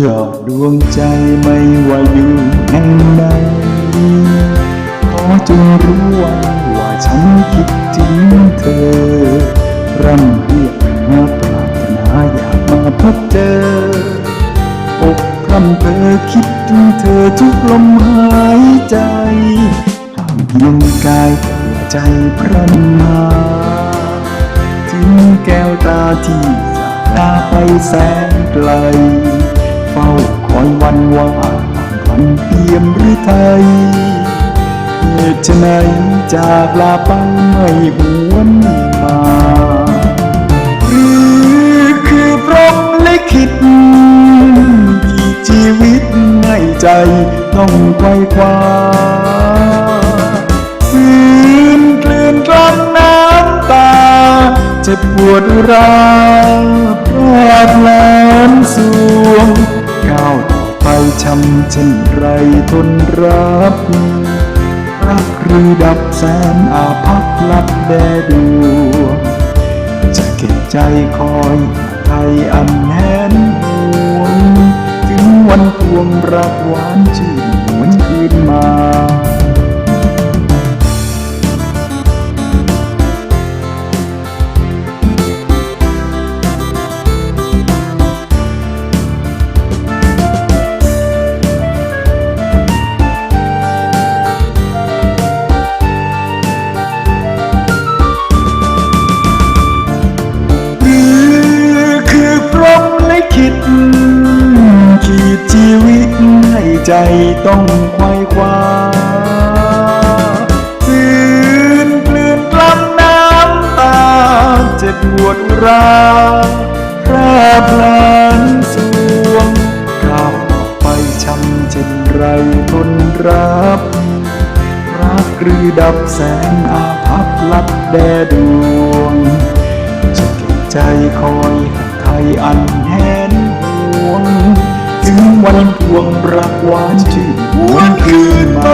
ยอดดวงใจไม่ว่าอยู่แห่งใดขอจงรู้ไว้ว่าฉันคิดถึงเธอ ร่ำเรียกหาปรารถนาอยากมาพบเจออกพร่ำเพอคิดถึงเธอทุกลมหายใจห่างเพียงกายแต่หัวใจพรันมาถึงแก้วตาที่จากลาไปแสนไกล เฝ้าคอยวันว่าวันเปี่ยมหรือไทยเหตุไฉนจากลาไปไม่หวนมา หรือคือพรหมลิขิตที่ชีวิตให้ใจต้องไขว้คว้าฝืนกลืนกลั้นน้ำตาเจ็บปวดร้าวพลาดแลนสวง ช้ำเช่นไรทนรับรักหรือดับแสนอาภัพลับแดดวงจะเก็บใจคอยไทยอันแหนห่วง ถึงวันทวงรักหวานชื่น ให้ใจต้องไขว้คว้าฝืนกลืนกลั้นน้ำตา เจ็บปวดร้าวพราพลานสวงก้าวไปช้ำเช่นไรทนรับรักหรือดับแสงอาภัพลับแดดวงจะเก็บใจคอยไทยอันแถึงวันทวงรักหวานชื่นหวนคืนมา